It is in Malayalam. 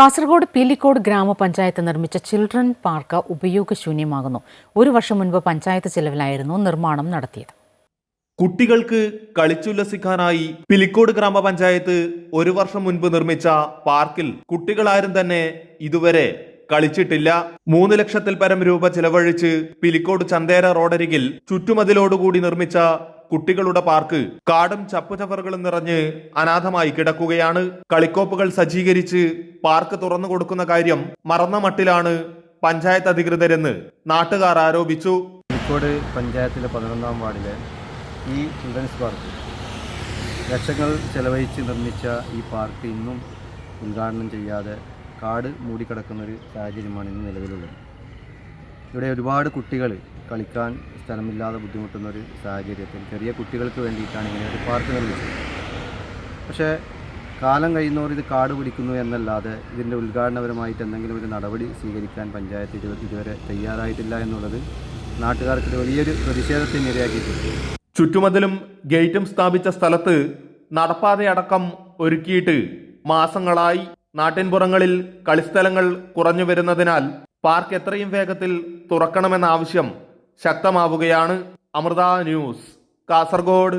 കാസർഗോഡ് പീലിക്കോട് ഗ്രാമപഞ്ചായത്ത് നിർമ്മിച്ച ചിൽഡ്രൻ പാർക്ക് ഉപയോഗശൂന്യമാകുന്നു. ഒരു വർഷം മുൻപ് പഞ്ചായത്ത് ചെലവിലായിരുന്നു നിർമ്മാണം നടത്തിയത്. കുട്ടികൾക്ക് കളിച്ചുല്ലസിക്കാനായി പിലിക്കോട് ഗ്രാമപഞ്ചായത്ത് ഒരു വർഷം മുൻപ് നിർമ്മിച്ച പാർക്കിൽ കുട്ടികളാരും തന്നെ ഇതുവരെ കളിച്ചിട്ടില്ല. മൂന്ന് ലക്ഷത്തിൽ പരം രൂപ ചെലവഴിച്ച് പിലിക്കോട് ചന്തേര റോഡരികിൽ ചുറ്റുമതിലോടുകൂടി നിർമ്മിച്ച കുട്ടികളുടെ പാർക്ക് കാടും ചപ്പുചവറുകളും നിറഞ്ഞ് അനാഥമായി കിടക്കുകയാണ്. കളിക്കോപ്പുകൾ സജ്ജീകരിച്ച് പാർക്ക് തുറന്നു കൊടുക്കുന്ന കാര്യം മറന്ന മട്ടിലാണ് പഞ്ചായത്ത് അധികൃതരെന്ന് നാട്ടുകാർ ആരോപിച്ചു. കോഴിക്കോട് പഞ്ചായത്തിലെ പതിനൊന്നാം വാർഡിലെ ഈ ചിൽഡ്രൻസ് പാർക്ക് ലക്ഷങ്ങൾ ചെലവഴിച്ച് നിർമ്മിച്ച ഈ പാർക്ക് ഇന്നും ഉദ്ഘാടനം ചെയ്യാതെ കാട് മൂടിക്കിടക്കുന്ന ഒരു സാഹചര്യമാണ് ഇന്ന് നിലവിലുള്ളത്. ഇവിടെ ഒരുപാട് കുട്ടികൾ കളിക്കാൻ സ്ഥലമില്ലാതെ ബുദ്ധിമുട്ടുന്ന ഒരു സാഹചര്യത്തിൽ ചെറിയ കുട്ടികൾക്ക് വേണ്ടിയിട്ടാണ് ഇങ്ങനെ ഒരു പാർക്ക് നിർമ്മിച്ചത്. പക്ഷേ കാലം കഴിയുന്നവർ ഇത് കാട് പിടിക്കുന്നു എന്നല്ലാതെ ഇതിന്റെ ഉദ്ഘാടനപരമായിട്ട് എന്തെങ്കിലും ഒരു നടപടി സ്വീകരിക്കാൻ പഞ്ചായത്ത് ഇതുവരെ തയ്യാറായിട്ടില്ല എന്നുള്ളത് നാട്ടുകാർക്ക് വലിയൊരു പ്രതിഷേധത്തിന് ഇരയാക്കിയിട്ടുണ്ട്. ചുറ്റുമതിലും ഗേറ്റും സ്ഥാപിച്ച സ്ഥലത്ത് നടപ്പാതയടക്കം ഒരുക്കിയിട്ട് മാസങ്ങളായി നാട്ടിൻപുറങ്ങളിൽ കളിസ്ഥലങ്ങൾ കുറഞ്ഞു വരുന്നതിനാൽ പാർക്ക് എത്രയും വേഗത്തിൽ തുറക്കണമെന്ന ആവശ്യം ശക്തമാവുകയാണ്. അമൃത ന്യൂസ് കാസർഗോഡ്.